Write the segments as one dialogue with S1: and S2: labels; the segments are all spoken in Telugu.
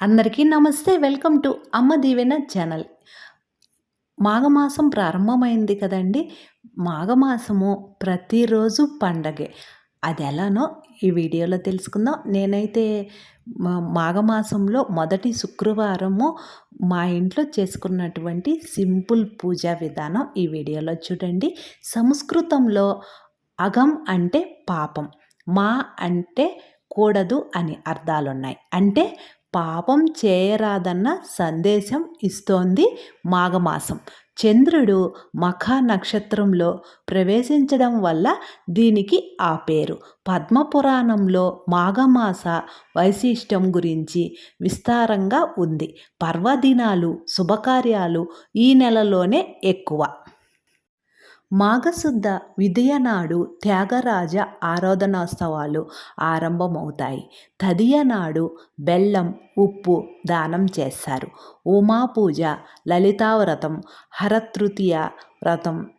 S1: అందరికీ నమస్తే వెల్కమ్ టు అమ్మ దీవెన ఛానల్. మాఘమాసం ప్రారంభమైంది కదండి. మాఘమాసము ప్రతిరోజు పండగే. అది ఎలానో ఈ వీడియోలో తెలుసుకుందాం. నేనైతే మాఘమాసంలో మొదటి శుక్రవారము మా ఇంట్లో చేసుకున్నటువంటి సింపుల్ పూజా విధానం ఈ వీడియోలో చూడండి. సంస్కృతంలో అగం అంటే పాపం మా అంటే కూడదు అని అర్థాలున్నాయి. అంటే పాపం చేయరాదన్న సందేశం ఇస్తోంది మాఘమాసం. చంద్రుడు మఖ నక్షత్రంలో ప్రవేశించడం వల్ల దీనికి ఆ పేరు. పద్మపురాణంలో మాఘమాస వైశిష్టం గురించి విస్తారంగా ఉంది. పర్వదినాలు శుభకార్యాలు ఈ నెలలోనే ఎక్కువ. మాఘశుద్ధ విదయనాడు త్యాగరాజ ఆరాధనోత్సవాలు ఆరంభమవుతాయి. తదియనాడు బెల్లం ఉప్పు దానం చేస్తారు. ఉమా పూజ లలితా వ్రతం హరతృతీయ వ్రతం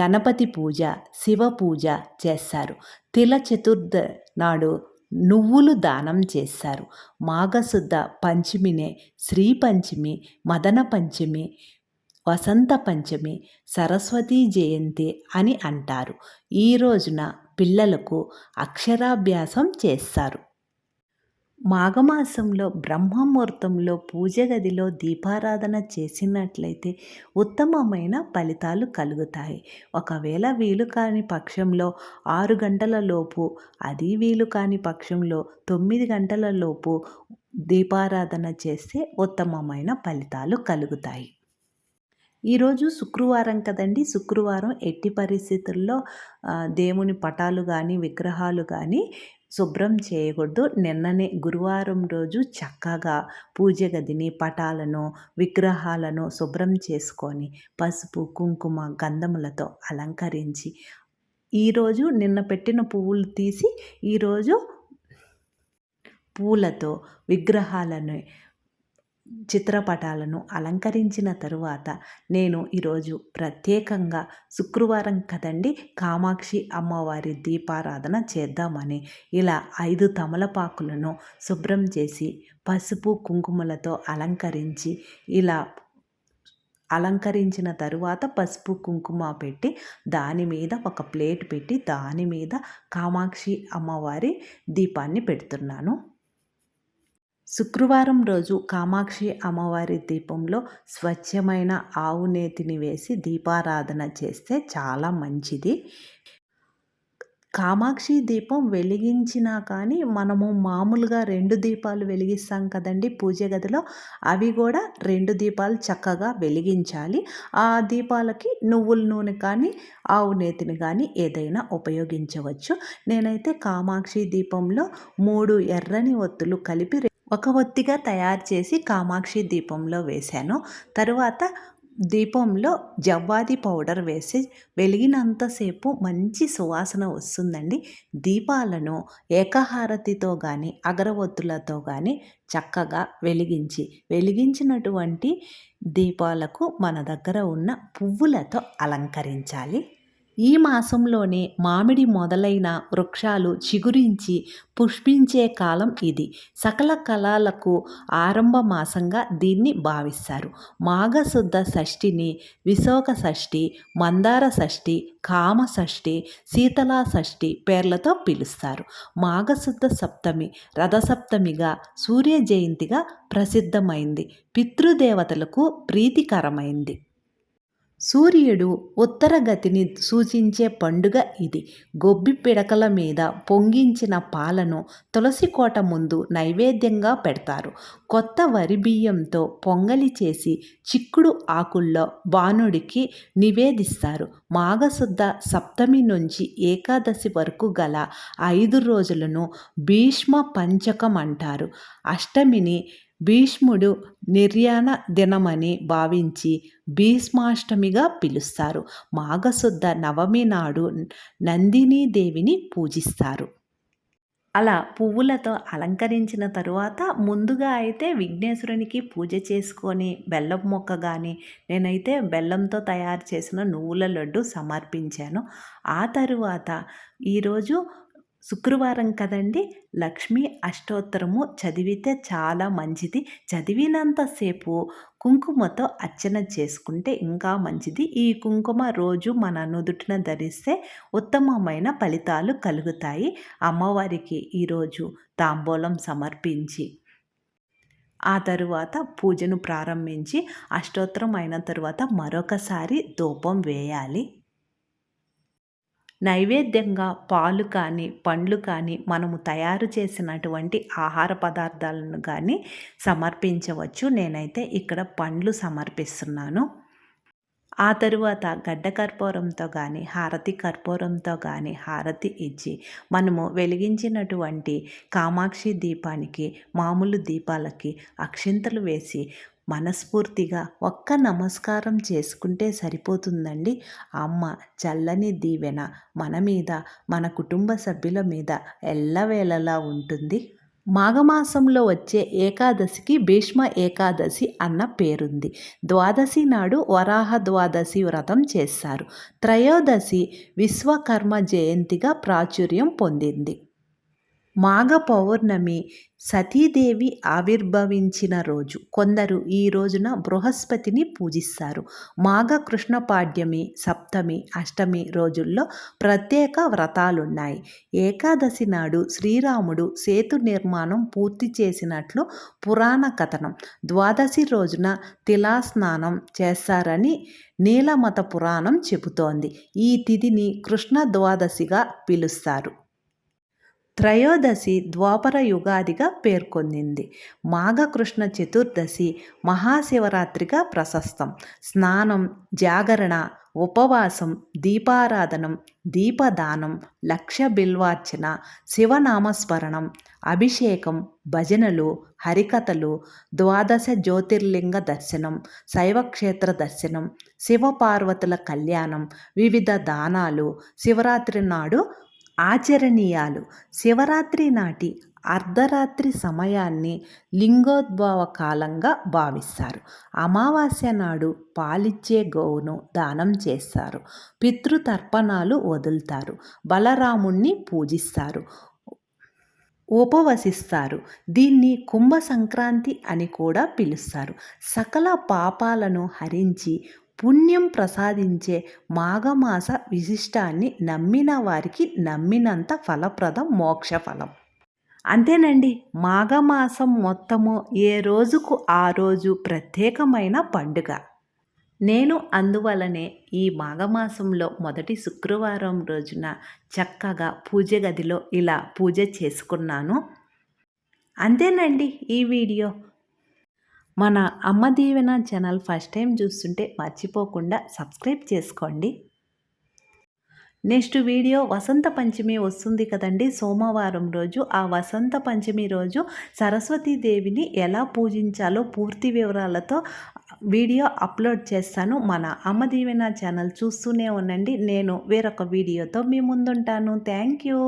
S1: గణపతి పూజ శివ పూజ చేస్తారు. తిల చతుర్థ నాడు నువ్వులు దానం చేస్తారు. మాఘశుద్ధ పంచమినే శ్రీ పంచమి మదన పంచమి వసంత పంచమి సరస్వతీ జయంతి అని అంటారు. ఈ రోజున పిల్లలకు అక్షరాభ్యాసం చేస్తారు. మాఘమాసంలో బ్రహ్మముహూర్తంలో పూజ గదిలో దీపారాధన చేసినట్లయితే ఉత్తమమైన ఫలితాలు కలుగుతాయి. ఒకవేళ వీలు కాని పక్షంలో ఆరు గంటల లోపు అది వీలు కాని పక్షంలో తొమ్మిది గంటల లోపు దీపారాధన చేస్తే ఉత్తమమైన ఫలితాలు కలుగుతాయి. ఈరోజు శుక్రవారం కదండి. శుక్రవారం ఎట్టి పరిస్థితుల్లో దేవుని పటాలు కానీ విగ్రహాలు కానీ శుభ్రం చేయకూడదు. నిన్ననే గురువారం రోజు చక్కగా పూజ గదిని పటాలను విగ్రహాలను శుభ్రం చేసుకొని పసుపు కుంకుమ గంధములతో అలంకరించి ఈరోజు నిన్న పెట్టిన పువ్వులు తీసి ఈరోజు పూలతో విగ్రహాలను చిత్రపటాలను అలంకరించిన తరువాత నేను ఈరోజు ప్రత్యేకంగా శుక్రవారం కదండి కామాక్షి అమ్మవారి దీపారాధన చేద్దామని ఇలా ఐదు తమలపాకులను శుభ్రం చేసి పసుపు కుంకుమలతో అలంకరించి ఇలా అలంకరించిన తరువాత పసుపు కుంకుమ పెట్టి దాని మీద ఒక ప్లేట్ పెట్టి దాని మీద కామాక్షి అమ్మవారి దీపాన్ని పెడుతున్నాను. శుక్రవారం రోజు కామాక్షి అమ్మవారి దీపంలో స్వచ్ఛమైన ఆవు నేతిని వేసి దీపారాధన చేస్తే చాలా మంచిది. కామాక్షి దీపం వెలిగించినా కానీ మనము మామూలుగా రెండు దీపాలు వెలిగిస్తాం కదండి పూజ గదిలో అవి కూడా రెండు దీపాలు చక్కగా వెలిగించాలి. ఆ దీపాలకి నువ్వుల నూనె కానీ ఆవు నేతిని కానీ ఏదైనా ఉపయోగించవచ్చు. నేనైతే కామాక్షి దీపంలో మూడు ఎర్రని ఒత్తులు కలిపి ఒక ఒత్తిగా తయారు చేసి కామాక్షి దీపంలో వేశాను. తరువాత దీపంలో జవ్వాది పౌడర్ వేసి వెలిగినంతసేపు మంచి సువాసన వస్తుందండి. దీపాలను ఏకహారతితో కానీ అగరవత్తులతో కానీ చక్కగా వెలిగించి వెలిగించినటువంటి దీపాలకు మన దగ్గర ఉన్న పువ్వులతో అలంకరించాలి. ఈ మాసంలోనే మామిడి మొదలైన వృక్షాలు చిగురించి పుష్పించే కాలం ఇది. సకల కళలకు ఆరంభ మాసంగా దీన్ని భావిస్తారు. మాఘశుద్ధ షష్ఠిని విశోక షష్ఠి మందార షష్ఠి కామ షష్ఠి శీతలా షష్ఠి పేర్లతో పిలుస్తారు. మాఘశుద్ధ సప్తమి రథసప్తమిగా సూర్య జయంతిగా ప్రసిద్ధమైంది. పితృదేవతలకు ప్రీతికరమైంది. సూర్యుడు ఉత్తర గతిని సూచించే పండుగ ఇది. గొబ్బి పిడకల మీద పొంగించిన పాలను తులసి కోట ముందు నైవేద్యంగా పెడతారు. కొత్త వరి బియ్యంతో పొంగలి చేసి చిక్కుడు ఆకుల్లో బాణుడికి నివేదిస్తారు. మాఘశుద్ధ సప్తమి నుంచి ఏకాదశి వరకు గల ఐదు రోజులను భీష్మ పంచకం అంటారు. అష్టమిని భీష్ముడు నిర్యాణ దినమని భావించి భీష్మాష్టమిగా పిలుస్తారు. మాఘశుద్ధ నవమి నాడు నందినీ దేవిని పూజిస్తారు. అలా పువ్వులతో అలంకరించిన తరువాత ముందుగా అయితే విఘ్నేశ్వరునికి పూజ చేసుకొని బెల్లం మొక్క కానీ నేనైతే బెల్లంతో తయారు చేసిన నువ్వుల లడ్డు సమర్పించాను. ఆ తరువాత ఈరోజు శుక్రవారం కదండి. లక్ష్మీ అష్టోత్తరము చదివితే చాలా మంచిది. చదివినంతసేపు కుంకుమతో అర్చన చేసుకుంటే ఇంకా మంచిది. ఈ కుంకుమ రోజు మన నుదుటిన ధరిస్తే ఉత్తమమైన ఫలితాలు కలుగుతాయి. అమ్మవారికి ఈరోజు తాంబూలం సమర్పించి ఆ తరువాత పూజను ప్రారంభించి అష్టోత్తరం అయిన తరువాత మరొకసారి ధూపం వేయాలి. నైవేద్యంగా పాలు కానీ పండ్లు కానీ మనము తయారు చేసినటువంటి ఆహార పదార్థాలను కానీ సమర్పించవచ్చు. నేనైతే ఇక్కడ పండ్లు సమర్పిస్తున్నాను. ఆ తరువాత గడ్డ కర్పూరంతో కానీ హారతి కర్పూరంతో కానీ హారతి ఇచ్చి మనము వెలిగించినటువంటి కామాక్షి దీపానికి మామూలు దీపాలకి అక్షింతలు వేసి మనస్ఫూర్తిగా ఒక్క నమస్కారం చేసుకుంటే సరిపోతుందండి. అమ్మ చల్లని దీవెన మన మీద మన కుటుంబ సభ్యుల మీద ఎల్లవేళలా ఉంటుంది. మాఘమాసంలో వచ్చే ఏకాదశికి భీష్మ ఏకాదశి అన్న పేరుంది. ద్వాదశి నాడు వరాహ ద్వాదశి వ్రతం చేస్తారు. త్రయోదశి విశ్వకర్మ జయంతిగా ప్రాచుర్యం పొందింది. మాఘ పౌర్ణమి సతీదేవి ఆవిర్భవించిన రోజు. కొందరు ఈ రోజున బృహస్పతిని పూజిస్తారు. మాఘ కృష్ణ పాడ్యమి సప్తమి అష్టమి రోజుల్లో ప్రత్యేక వ్రతాలున్నాయి. ఏకాదశి నాడు శ్రీరాముడు సేతు నిర్మాణం పూర్తి చేసినట్లు పురాణ కథనం. ద్వాదశి రోజున తిలాస్నానం చేస్తారని నీలమత పురాణం చెబుతోంది. ఈ తిథిని కృష్ణ ద్వాదశిగా పిలుస్తారు. త్రయోదశి ద్వాపర యుగాదిగా పేర్కొందింది. మాఘకృష్ణ చతుర్దశి మహాశివరాత్రిగా ప్రశస్తం. స్నానం జాగరణ ఉపవాసం దీపారాధనం దీపదానం లక్ష బిల్వార్చన శివనామస్మరణం అభిషేకం భజనలు హరికథలు ద్వాదశ జ్యోతిర్లింగ దర్శనం శైవక్షేత్ర దర్శనం శివపార్వతుల కళ్యాణం వివిధ దానాలు శివరాత్రి నాడు ఆచరణీయాలు. శివరాత్రి నాటి అర్ధరాత్రి సమయాన్ని లింగోద్భవ కాలంగా భావిస్తారు. అమావాస్య నాడు పాలిచ్చే గోవును దానం చేస్తారు. పితృతర్పణాలు వదులుతారు. బలరాముణ్ణి పూజిస్తారు. ఉపవసిస్తారు. దీన్ని కుంభ సంక్రాంతి అని కూడా పిలుస్తారు. సకల పాపాలను హరించి పుణ్యం ప్రసాదించే మాఘమాస విశిష్టాన్ని నమ్మిన వారికి నమ్మినంత ఫలప్రదం మోక్ష ఫలం అంతేనండి మాఘమాసం మొత్తము ఏ రోజుకు ఆ రోజు ప్రత్యేకమైన పండుగ. నేను అందువలనే ఈ మాఘమాసంలో మొదటి శుక్రవారం రోజున చక్కగా పూజ గదిలో ఇలా పూజ చేసుకున్నాను. అంతేనండి ఈ వీడియో. మన అమ్మ దీవెన ఛానల్ ఫస్ట్ టైం చూస్తుంటే మర్చిపోకుండా సబ్స్క్రైబ్ చేసుకోండి. నెక్స్ట్ వీడియో వసంత పంచమి వస్తుంది కదండి. సోమవారం రోజు ఆ వసంత పంచమి రోజు సరస్వతీదేవిని ఎలా పూజించాలో పూర్తి వివరాలతో వీడియో అప్లోడ్ చేస్తాను. మన అమ్మ దీవెన ఛానల్ చూస్తూనే ఉండండి. నేను వేరొక వీడియోతో మీ ముందుంటాను. Thank you.